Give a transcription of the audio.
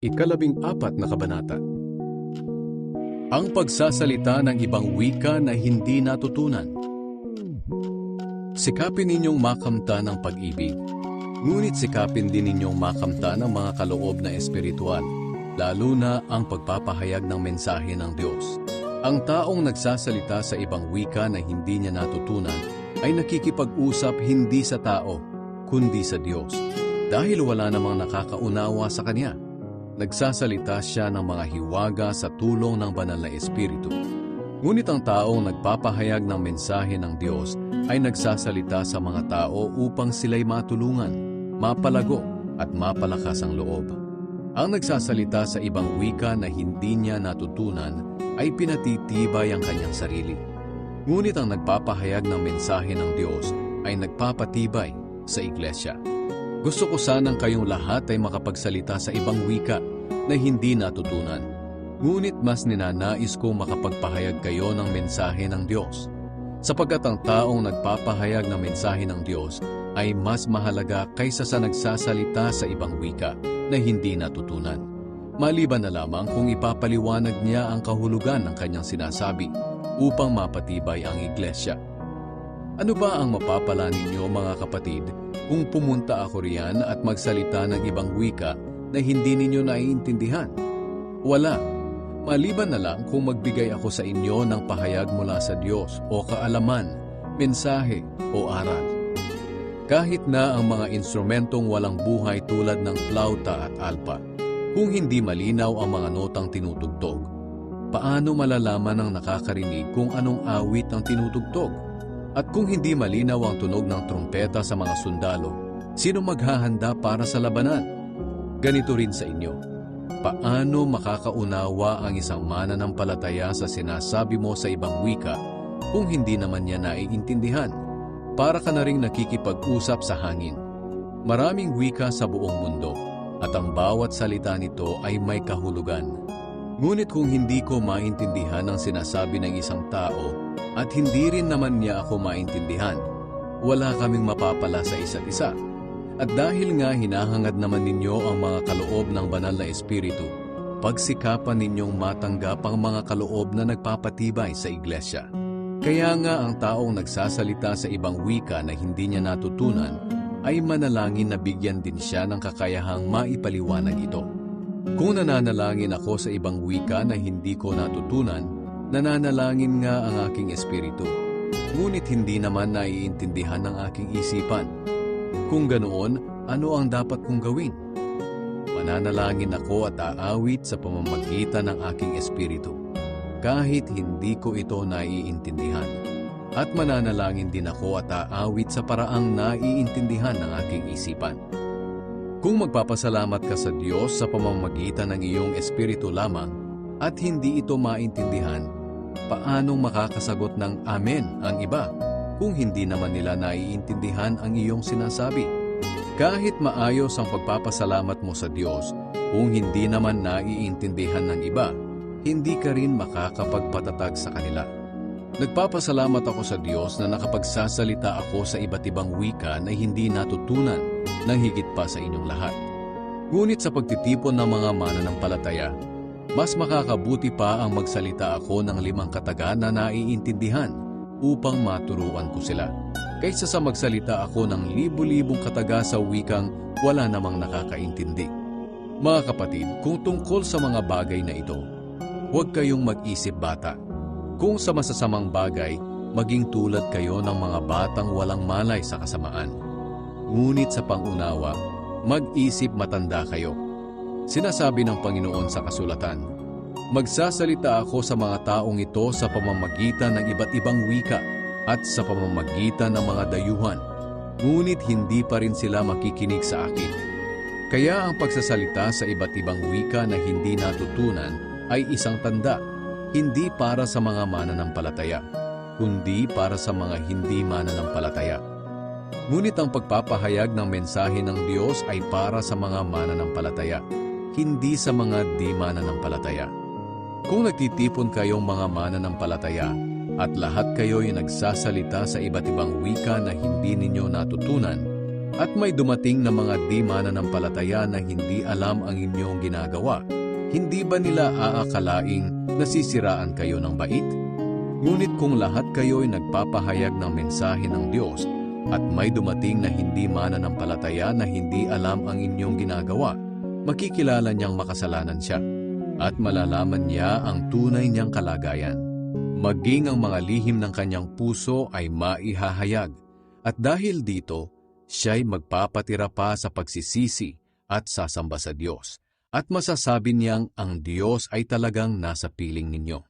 Ikalabing apat na kabanata. Ang pagsasalita ng ibang wika na hindi natutunan. Sikapin ninyong makamta ng pag-ibig. Ngunit sikapin din ninyong makamta ng mga kaloob na espiritual, lalo na ang pagpapahayag ng mensahe ng Diyos. Ang taong nagsasalita sa ibang wika na hindi niya natutunan ay nakikipag-usap hindi sa tao, kundi sa Diyos. Dahil wala namang nakakaunawa sa Kanya, nagsasalita siya ng mga hiwaga sa tulong ng banal na Espiritu. Ngunit ang taong nagpapahayag ng mensahe ng Diyos ay nagsasalita sa mga tao upang sila'y matulungan, mapalago at mapalakas ang loob. Ang nagsasalita sa ibang wika na hindi niya natutunan ay pinatitibay ang kanyang sarili. Ngunit ang nagpapahayag ng mensahe ng Diyos ay nagpapatibay sa iglesia. Gusto ko sanang kayong lahat ay makapagsalita sa ibang wika na hindi natutunan. Ngunit mas ninanais kong makapagpahayag kayo ng mensahe ng Diyos. Sapagkat ang taong nagpapahayag ng mensahe ng Diyos ay mas mahalaga kaysa sa nagsasalita sa ibang wika na hindi natutunan. Maliban na lamang kung ipapaliwanag niya ang kahulugan ng kanyang sinasabi upang mapatibay ang iglesia. Ano ba ang mapapala ninyo mga kapatid kung pumunta ako riyan at magsalita ng ibang wika na hindi ninyo naiintindihan? Wala. Maliban na lang kung magbigay ako sa inyo ng pahayag mula sa Diyos o kaalaman, mensahe o aral. Kahit na ang mga instrumentong walang buhay tulad ng flauta at alpa, kung hindi malinaw ang mga notang tinutugtog, paano malalaman ng nakakarinig kung anong awit ang tinutugtog? At kung hindi malinaw ang tunog ng trumpeta sa mga sundalo, sino maghahanda para sa labanan? Ganito rin sa inyo. Paano makakaunawa ang isang mananampalataya sa sinasabi mo sa ibang wika kung hindi naman niya naiintindihan? Para ka na rin nakikipag-usap sa hangin. Maraming wika sa buong mundo at ang bawat salita nito ay may kahulugan. Ngunit kung hindi ko maintindihan ang sinasabi ng isang tao at hindi rin naman niya ako maintindihan, wala kaming mapapala sa isa't isa. At dahil nga hinahangad naman ninyo ang mga kaloob ng banal na espiritu, pagsikapan ninyong matanggap ang mga kaloob na nagpapatibay sa iglesia. Kaya nga ang taong nagsasalita sa ibang wika na hindi niya natutunan ay manalangin na bigyan din siya ng kakayahang maipaliwanag ito. Kung nananalangin ako sa ibang wika na hindi ko natutunan, nananalangin nga ang aking espiritu. Ngunit hindi naman naiintindihan ng aking isipan. Kung ganoon, ano ang dapat kong gawin? Mananalangin ako at aawit sa pamamagitan ng aking espiritu, kahit hindi ko ito naiintindihan. At mananalangin din ako at aawit sa paraang naiintindihan ng aking isipan. Kung magpapasalamat ka sa Diyos sa pamamagitan ng iyong espiritu lamang at hindi ito maintindihan, paanong makakasagot ng Amen ang iba kung hindi naman nila naiintindihan ang iyong sinasabi? Kahit maayos ang pagpapasalamat mo sa Diyos, kung hindi naman naiintindihan ng iba, hindi ka rin makakapagpatatag sa kanila. Nagpapasalamat ako sa Diyos na nakapagsasalita ako sa iba't ibang wika na hindi natutunan ng higit pa sa inyong lahat. Ngunit sa pagtitipon ng mga mananampalataya, mas makakabuti pa ang magsalita ako ng limang kataga na naiintindihan upang maturuan ko sila, kaysa sa magsalita ako ng libu-libong kataga sa wikang wala namang nakakaintindi. Mga kapatid, kung tungkol sa mga bagay na ito, huwag kayong mag-isip bata. Kung sa masasamang bagay, maging tulad kayo ng mga batang walang malay sa kasamaan. Ngunit sa pangunawa, mag-isip matanda kayo. Sinasabi ng Panginoon sa kasulatan, Magsasalita ako sa mga taong ito sa pamamagitan ng iba't ibang wika at sa pamamagitan ng mga dayuhan, ngunit hindi pa rin sila makikinig sa akin. Kaya ang pagsasalita sa iba't ibang wika na hindi natutunan ay isang tanda, hindi para sa mga mananampalataya, kundi para sa mga hindi mananampalataya. Ngunit ang pagpapahayag ng mensahe ng Diyos ay para sa mga mananampalataya, hindi sa mga di mananampalataya. Kung nagtitipon kayong mga mananampalataya at lahat kayo'y nagsasalita sa iba't ibang wika na hindi ninyo natutunan, At may dumating na mga di mananampalataya na hindi alam ang inyong ginagawa. Hindi ba nila aakalaing nasisiraan kayo ng bait? Ngunit kung lahat kayo'y nagpapahayag ng mensahe ng Diyos at may dumating na hindi mananampalataya na hindi alam ang inyong ginagawa, makikilala niyang makasalanan siya at malalaman niya ang tunay niyang kalagayan. Maging ang mga lihim ng kanyang puso ay maihahayag at dahil dito, siya'y magpapatira pa sa pagsisisi at sasamba sa Diyos at masasabi niyang ang Diyos ay talagang nasa piling ninyo.